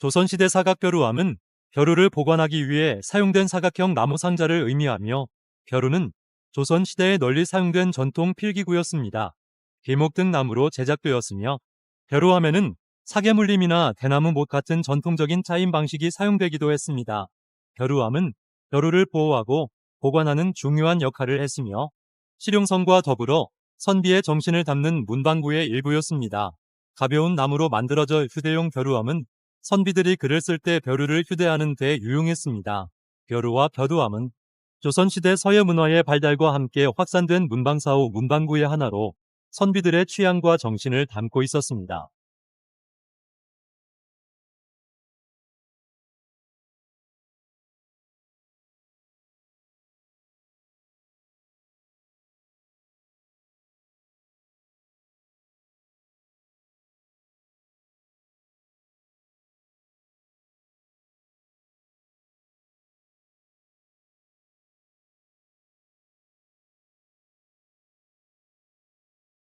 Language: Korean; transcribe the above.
조선시대 사각벼루함은 벼루를 보관하기 위해 사용된 사각형 나무 상자를 의미하며 벼루는 조선시대에 널리 사용된 전통 필기구였습니다. 계목 등 나무로 제작되었으며 벼루함에는 사계물림이나 대나무 못 같은 전통적인 차임 방식이 사용되기도 했습니다. 벼루함은 벼루를 보호하고 보관하는 중요한 역할을 했으며 실용성과 더불어 선비의 정신을 담는 문방구의 일부였습니다. 가벼운 나무로 만들어져 휴대용 벼루함은 선비들이 글을 쓸 때 벼루를 휴대하는 데 유용했습니다. 벼루와 벼두함은 조선시대 서예 문화의 발달과 함께 확산된 문방사호 문방구의 하나로 선비들의 취향과 정신을 담고 있었습니다.